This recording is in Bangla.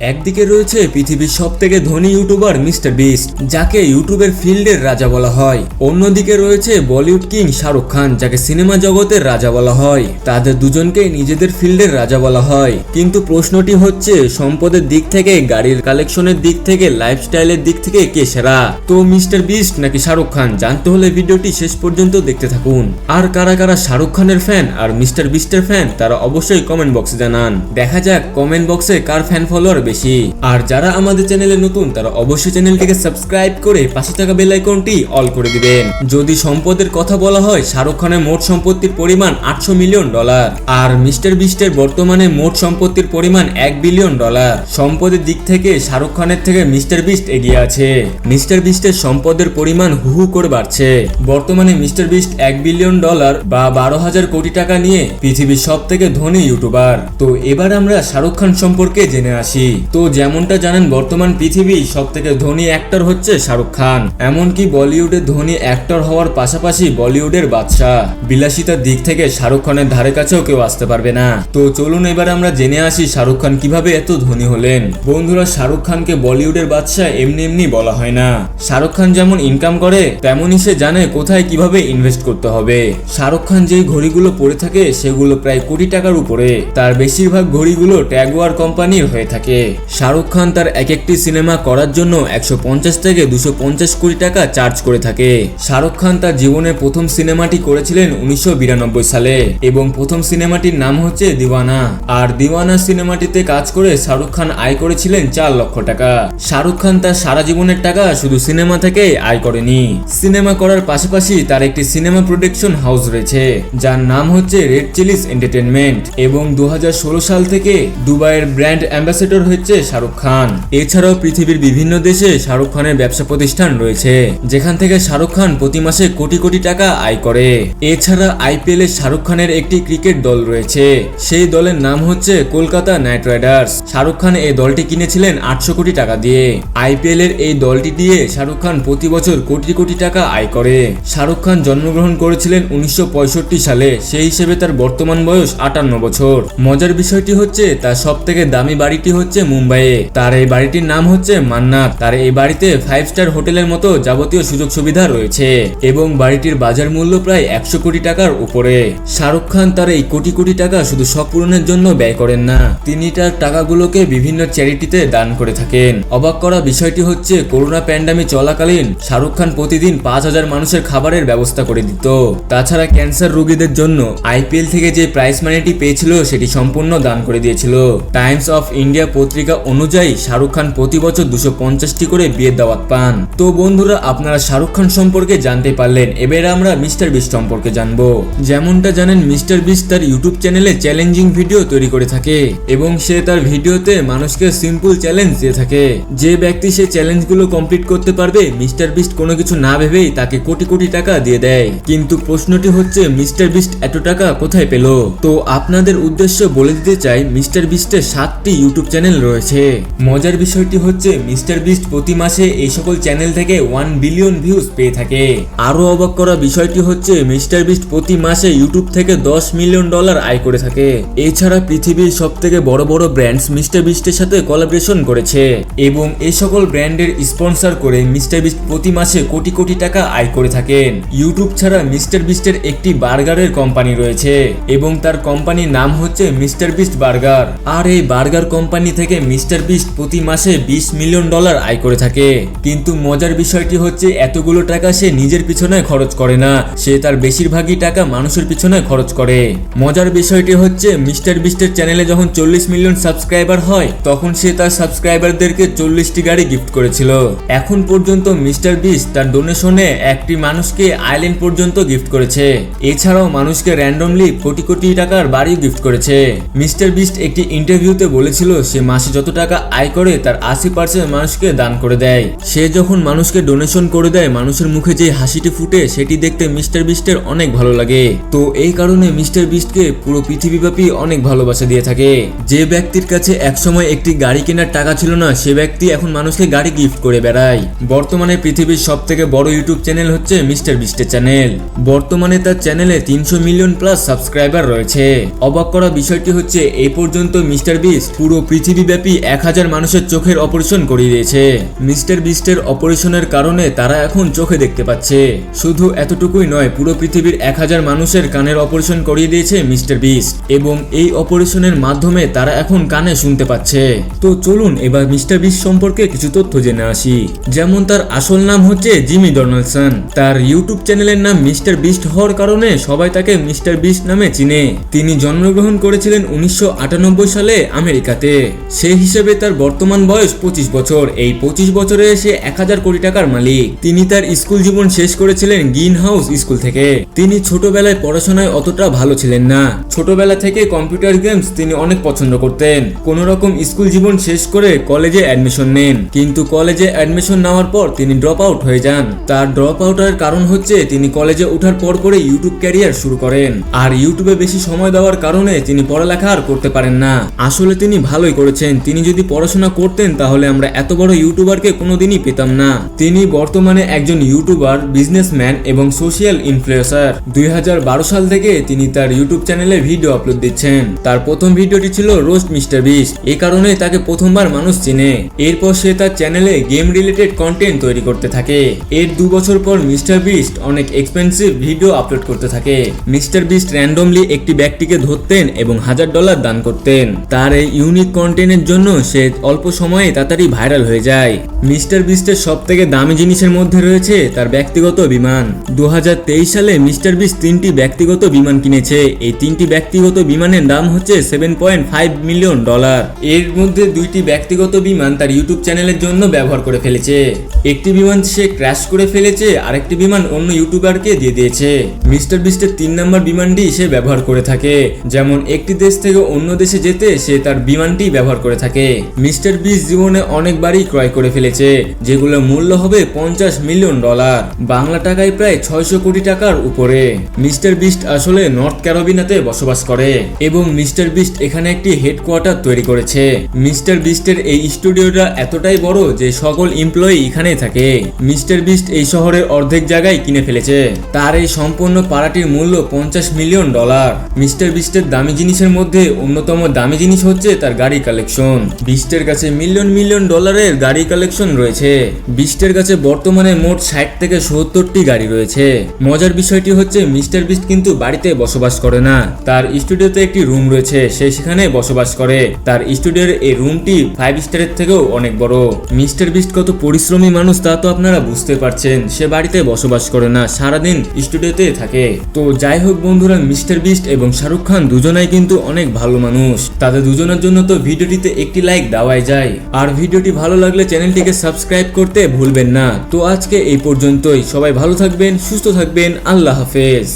একদিকে রয়েছে পৃথিবীর সব থেকে ধনী ইউটিউবার মিস্টার বিস্ট, যাকে ইউটিউবের ফিল্ডের রাজা বলা হয়। অন্যদিকে রয়েছে বলিউড কিং শাহরুখ খান, যাকে সিনেমা জগতের রাজা বলা হয়। তাদের দুজনকে নিজেদের ফিল্ডের রাজা বলা হয়। কিন্তু প্রশ্নটি হচ্ছে, সম্পদের দিক থেকে, গাড়ির কালেকশনের দিক থেকে লাইফস্টাইলের দিক থেকে কে সেরা? তো মিস্টার বিস্ট নাকি শাহরুখ খান, জানতে হলে ভিডিওটি শেষ পর্যন্ত দেখতে থাকুন। আর কারা কারা শাহরুখ খানের ফ্যান আর মিস্টার বিস্টের ফ্যান তারা অবশ্যই কমেন্ট বক্সে জানান। দেখা যাক কমেন্ট বক্সে কার ফ্যান ফলোয়ার বেশি। আর যারা আমাদের চ্যানেলে নতুন, তারা অবশ্যই চ্যানেলটিকে সাবস্ক্রাইব করে পাশে থাকা বেল আইকনটি অল করে দিবেন। যদি সম্পদের কথা বলা হয়, শাহরুখ খানের মোট সম্পত্তির পরিমাণ আটশো মিলিয়ন ডলার। আর মিস্টার বিস্টের বর্তমানে মোট সম্পত্তির পরিমাণ এক বিলিয়ন ডলার। সম্পদের দিক থেকে শাহরুখ খানের থেকে মিস্টার বিস্ট এগিয়ে আছে। মিস্টার বিস্টের সম্পদের পরিমাণ হু হু করে বাড়ছে। বর্তমানে মিস্টার বিস্ট এক বিলিয়ন ডলার বা বারো হাজার কোটি টাকা নিয়ে পৃথিবীর সব থেকে ধনী ইউটিউবার। তো এবার আমরা শাহরুখ খান সম্পর্কে জেনে আসি। তো যেমনটা জানেন, বর্তমান পৃথিবী সব থেকে ধনী অ্যাক্টর হচ্ছে শাহরুখ খান। এমনকি বলিউডের ধনী অ্যাক্টর হওয়ার পাশাপাশি বলিউডের বাদশাহ। বিলাসিতার দিক থেকে শাহরুখ খানের ধারে কাছেও কেউ আসতে পারবে না। তো চলুন এবার আমরা জেনে আসি শাহরুখ খান কীভাবে এত ধনী হলেন। বন্ধুরা, শাহরুখ খানকে বলিউডের বাদশাহ এমনি এমনি বলা হয় না। শাহরুখ খান যেমন ইনকাম করে, তেমনই সে জানে কোথায় কীভাবে ইনভেস্ট করতে হবে। শাহরুখ খান যেই ঘড়িগুলো পরে থাকে, সেগুলো প্রায় কোটি টাকার উপরে। তার বেশিরভাগ ঘড়িগুলো ট্যাগুয়ার কোম্পানির হয়ে থাকে। শাহরুখ খান তার এক একটি সিনেমা করার জন্য একশো পঞ্চাশ থেকে দুশো পঞ্চাশ কোটি টাকা চার্জ করে থাকে। শাহরুখ খান তার জীবনের প্রথম সিনেমাটি করেছিলেন উনিশশো বিরানব্বই সালে এবং প্রথম সিনেমাটির নাম হচ্ছে দিওয়ানা। আর দিওয়ানা সিনেমাটিতে কাজ করে শাহরুখ খান আয় করেছিলেন চার লক্ষ টাকা। শাহরুখ খান তার সারা জীবনের টাকা শুধু সিনেমা থেকে আয় করেনি। সিনেমা করার পাশাপাশি তার একটি সিনেমা প্রোডাকশন হাউস রয়েছে, যার নাম হচ্ছে রেড চিলিস এন্টারটেনমেন্ট এবং দু হাজার ষোলো সাল থেকে দুবাইয়ের ব্র্যান্ড অ্যাম্বাসেডর হচ্ছে শাহরুখ খান। এছাড়াও পৃথিবীর বিভিন্ন দেশে শাহরুখ খানের ব্যবসা প্রতিষ্ঠান রয়েছে, যেখান থেকে শাহরুখ খান প্রতি মাসে কোটি কোটি টাকা আয় করে। এছাড়া আইপিএল এ শাহরুখ খানের একটি ক্রিকেট দল রয়েছে, সেই দলের নাম হচ্ছে কলকাতা নাইট রাইডার্স। শাহরুখ খান এই দলটি কিনেছিলেন আটশো কোটি টাকা দিয়ে। আইপিএল এর এই দলটি দিয়ে শাহরুখ খান প্রতি বছর কোটি কোটি টাকা আয় করে। শাহরুখ খান জন্মগ্রহণ করেছিলেন উনিশশো পঁয়ষট্টি সালে, সেই হিসেবে তার বর্তমান বয়স আটান্ন বছর। মজার বিষয়টি হচ্ছে, তার সব থেকে দামি বাড়িটি হচ্ছে মুম্বাইয়ে। তার এই বাড়িটির নাম হচ্ছে মান্নাত। তার এই বাড়িতে ফাইভ স্টার হোটেলের মতো যাবতীয় সুযোগ সুবিধা রয়েছে এবং বাড়িটির বাজার মূল্য প্রায় একশো কোটি টাকার উপরে। শাহরুখ খান তার এই কোটি কোটি টাকা শুধু শখ পূরণের জন্য ব্যয় করেন না, তিনি তার টাকাগুলোকে বিভিন্ন চ্যারিটিতে দান করে থাকেন। অবাক করা বিষয়টি হচ্ছে, করোনা প্যান্ডামি চলাকালীন শাহরুখ খান প্রতিদিন পাঁচ হাজার মানুষের খাবারের ব্যবস্থা করে দিত। তাছাড়া ক্যান্সার রোগীদের জন্য আইপিএল থেকে যে প্রাইস মানিটি পেয়েছিল, সেটি সম্পূর্ণ দান করে দিয়েছিল। টাইমস অফ ইন্ডিয়া পত্রিকা অনুযায়ী শাহরুখ খান প্রতি বছর দুশো পঞ্চাশটি করে বিয়ের দাওয়াত পান। তো বন্ধুরা, আপনারা শাহরুখ খান সম্পর্কে জানতে পারলেন, এবার আমরা মিস্টার বিস্ট সম্পর্কে জানব। যেমনটা জানেন, মিস্টার বিস্ট তার ইউটিউব চ্যানেলে চ্যালেঞ্জিং ভিডিও তৈরি করে থাকে এবং সে তার ভিডিওতে মানুষকে সিম্পল চ্যালেঞ্জ দিয়ে থাকে। যে ব্যক্তি সেই চ্যালেঞ্জগুলো কমপ্লিট করতে পারবে, মিস্টার বিস্ট কোনো কিছু না ভেবেই তাকে কোটি কোটি টাকা দিয়ে দেয়। কিন্তু প্রশ্নটি হচ্ছে, মিস্টার বিস্ট এত টাকা কোথায় পেল? তো আপনাদের উদ্দেশ্য বলে দিতে চাই, মিস্টার বিস্টের সাতটি ইউটিউব চ্যানেল রয়েছে। মজার বিষয়টি হচ্ছে, মিস্টার বিস্ট প্রতি মাসে এই সকল চ্যানেল থেকে ওয়ান বিলিয়ন ভিউজ পেয়ে থাকে। আরও অবাক করা বিষয়টি হচ্ছে, মিস্টার বিস্ট প্রতি মাসে ইউটিউব থেকে দশ মিলিয়ন ডলার আয় করে থাকে। এছাড়া পৃথিবীর সব থেকে বড় বড় ব্র্যান্ডস মিস্টার বিস্টের সাথে কোলাবরেশন করেছে। এবং এই সকল ব্র্যান্ডের স্পন্সর করে মিস্টার বিস্ট প্রতি মাসে কোটি কোটি টাকা আয় করে থাকেন। ইউটিউব ছাড়া মিস্টার বিস্টের একটি বার্গারের কোম্পানি রয়েছে। এবং তার কোম্পানির নাম হচ্ছে মিস্টার বিস্ট বার্গার। আর এই বার্গার কোম্পানি থেকে মিস্টার বিস্ট প্রতি মাসে বিশ মিলিয়ন ডলার আয় করে থাকে। কিন্তু মজার বিষয়টি হচ্ছে, এতগুলো টাকা সে নিজের পিছনে খরচ করে না। সে তার বেশিরভাগই টাকা মানুষের পিছনে খরচ করে। মজার বিষয়টি হচ্ছে, মিস্টার বিস্টের চ্যানেলে যখন চল্লিশ মিলিয়ন সাবস্ক্রাইবার হয়, তখন সে তার সাবস্ক্রাইবারদেরকে চল্লিশটি গাড়ি গিফট করেছিল। এখন পর্যন্ত মিস্টার বিস্ট তার ডোনেশনে একটি মানুষকে আইল্যান্ড পর্যন্ত গিফট করেছে। এছাড়াও মানুষকে র্যান্ডমলি কোটি কোটি টাকার বাড়ি গিফট করেছে। মিস্টার বিস্ট একটি ইন্টারভিউতে বলেছিল, সে মাসে যত টাকা আয় করে, তার আশি পার্সেন্ট মানুষকে দান করে দেয়। সে যখন মানুষকে ডোনেশন করে দেয়, মানুষের মুখে যে হাসিটি ফুটে, সেটি দেখতে মিস্টার বিস্টের অনেক ভালো লাগে। তো এই কারণে মিস্টার বিস্টকে পুরো পৃথিবীব্যাপী অনেক ভালোবাসা দিয়ে থাকে। যে ব্যক্তির কাছে একসময় একটি গাড়ি কেনার টাকা ছিল না, সে ব্যক্তি এখন মানুষকে গাড়ি গিফট করে বেড়ায়। বর্তমানে পৃথিবীর সব থেকে বড় ইউটিউব চ্যানেল হচ্ছে মিস্টার বিস্টের চ্যানেল। বর্তমানে তার চ্যানেলে তিনশো মিলিয়ন প্লাস সাবস্ক্রাইবার রয়েছে। অবাক করা বিষয়টি হচ্ছে এই পর্যন্ত মিস্টার বিস্ট পুরো পৃথিবী পৃথিবীব্যাপী এক হাজার মানুষের চোখের অপারেশন করিয়ে দিয়েছে। মিস্টার বিস্টের অপারেশনের কারণে তারা এখন চোখে দেখতে পাচ্ছে। শুধু এতটুকুই নয়, পুরো পৃথিবীর এক হাজার মানুষের কানের অপারেশন করিয়ে দিয়েছে মিস্টার বিস্ট এবং এই অপারেশনের মাধ্যমে তারা এখন কানে শুনতে পাচ্ছে। তো চলুন এবার মিস্টার বিস্ট সম্পর্কে কিছু তথ্য জেনে আসি। যেমন তার আসল নাম হচ্ছে জিমি ডোনাল্ডসন তার ইউটিউব চ্যানেলের নাম মিস্টার বিস্ট হওয়ার কারণে সবাই তাকে মিস্টার বিস্ট নামে চিনে। তিনি জন্মগ্রহণ করেছিলেন উনিশশো আটানব্বই সালে আমেরিকাতে। সেই হিসেবে তার বর্তমান বয়স পঁচিশ বছর। এই পঁচিশ বছরে সে এক হাজার কোটি টাকার মালিক। তিনি তার স্কুল জীবন শেষ করেছিলেন গ্রিন হাউস স্কুল থেকে। তিনি ছোটবেলায় পড়াশোনায় অতটা ভালো ছিলেন না। ছোটবেলা থেকে কম্পিউটার গেমস তিনি অনেক পছন্দ করতেন। কোন রকম স্কুল জীবন শেষ করে কলেজে অ্যাডমিশন নেন। কিন্তু কলেজে অ্যাডমিশন নেওয়ার পর তিনি ড্রপ আউট হয়ে যান। তার ড্রপ আউটের কারণ হচ্ছে তিনি কলেজে ওঠার পর পরে ইউটিউব ক্যারিয়ার শুরু করেন। আর ইউটিউবে বেশি সময় দেওয়ার কারণে তিনি পড়ালেখা আর করতে পারেন না। আসলে তিনি ভালোই করেছেন। তিনি যদি পড়াশোনা করতেন তাহলে আমরা এত বড় ইউটিউবারকে কোনোদিনই পেতাম না। তিনি বর্তমানে একজন ইউটিউবার, বিজনেসম্যান এবং সোশিয়াল ইনফ্লুয়েন্সার। দুই সাল থেকে তিনি তার ইউটিউব চ্যানেলে ভিডিও আপলোড দিচ্ছেন। তার প্রথম ভিডিওটি ছিল রোস্ট মিস্টার বিস্ট এই কারণে তাকে প্রথমবার মানুষ চিনে। এরপর সে তার চ্যানেলে গেম রিলেটেড কন্টেন্ট তৈরি করতে থাকে। এর দু বছর পর মিস্টার বিস্ট অনেক এক্সপেন্সিভ ভিডিও আপলোড করতে থাকে। মিস্টার বিস্ট র্যান্ডমলি একটি ব্যক্তিকে ধরতেন এবং হাজার ডলার দান করতেন। তার এই ইউনিক কন্টেন্টের জন্য সে অল্প সময়ে তাড়াতাড়ি ভাইরাল হয়ে যায়। মিস্টার বিস্টের সব থেকে দামি জিনিসের মধ্যে রয়েছে তার ব্যক্তিগত বিমান। দুহাজার তেইশ সালে মিস্টার বিস্ট তিনটি ব্যক্তিগত বিমান কিনেছে। এই তিনটি ব্যক্তিগত বিমানের দাম হচ্ছে seven point five million dollar. এর মধ্যে দুইটি ব্যক্তিগত বিমান তার ইউটিউব চ্যানেলের জন্য ব্যবহার করে ফেলেছে। একটি বিমান সে ক্র্যাশ করে ফেলেছে, আরেকটি বিমান অন্য ইউটিউবারকে দিয়ে দিয়েছে। মিস্টার বিস্টের তিন নম্বর বিমানটি সে ব্যবহার করে থাকে। যেমন একটি দেশ থেকে অন্য দেশে যেতে সে তার বিমানটি ব্যবহার করে থাকে। মিস্টার বিস্ট জীবনে অনেকবারই ক্রয় করে ফেলেছে যেগুলোর মূল্য হবে পঞ্চাশ মিলিয়ন ডলার। বাংলা টাকায় প্রায় ছয়শো কোটি টাকার উপরে। মিস্টার বিস্ট আসলে নর্থ ক্যারোবিনাতে বসবাস করে এবং মিস্টার বিস্ট এখানে একটি হেডকোয়ার্টার তৈরি করেছে। মিস্টার বিস্টের এই স্টুডিওটা এতটাই বড় যে সকল এমপ্লয়ি এখানেই থাকে। মিস্টার বিস্ট এই শহরের অর্ধেক জায়গায় কিনে ফেলেছে। তার এই সম্পূর্ণ পাড়াটির মূল্য পঞ্চাশ মিলিয়ন ডলার। মিস্টার বিস্টের দামি জিনিসের মধ্যে অন্যতম দামি জিনিস হচ্ছে তার গাড়ি কালেকশন বিস্টের কাছে মিলিয়ন মিলিয়ন ডলারের গাড়ি কালেকশন রয়েছে। বিস্টের কাছে বর্তমানে মোট ষাট থেকে সত্তরটি গাড়ি রয়েছে। মজার বিষয়টি হচ্ছে, মিস্টার বিস্ট কিন্তু বাড়িতে বসবাস করে না। তার স্টুডিওতে একটি রুম রয়েছে, সে সেখানে বসবাস করে। তার স্টুডিওর এই রুমটি ফাইভ স্টারের থেকেও অনেক বড়। মিস্টার বিস্ট কত পরিশ্রমী মানুষ তা তো আপনারা বুঝতে পারছেন। সে বাড়িতে বসবাস করে না, সারাদিন স্টুডিওতে থাকে। তো যাই হোক বন্ধুরা, মিস্টার বিস্ট এবং শাহরুখ খান দুজনাই কিন্তু অনেক ভালো মানুষ। তাদের দুজনের জন্য তো ভিডিওটিতে একটি লাইক দেওয়াই যায়। আর ভিডিওটি ভালো লাগলে চ্যানেলটিকে সাবস্ক্রাইব করতে ভুলবেন না। তো আজকে এই পর্যন্তই। সবাই ভালো থাকবেন, সুস্থ থাকবেন। আল্লাহ হাফেজ।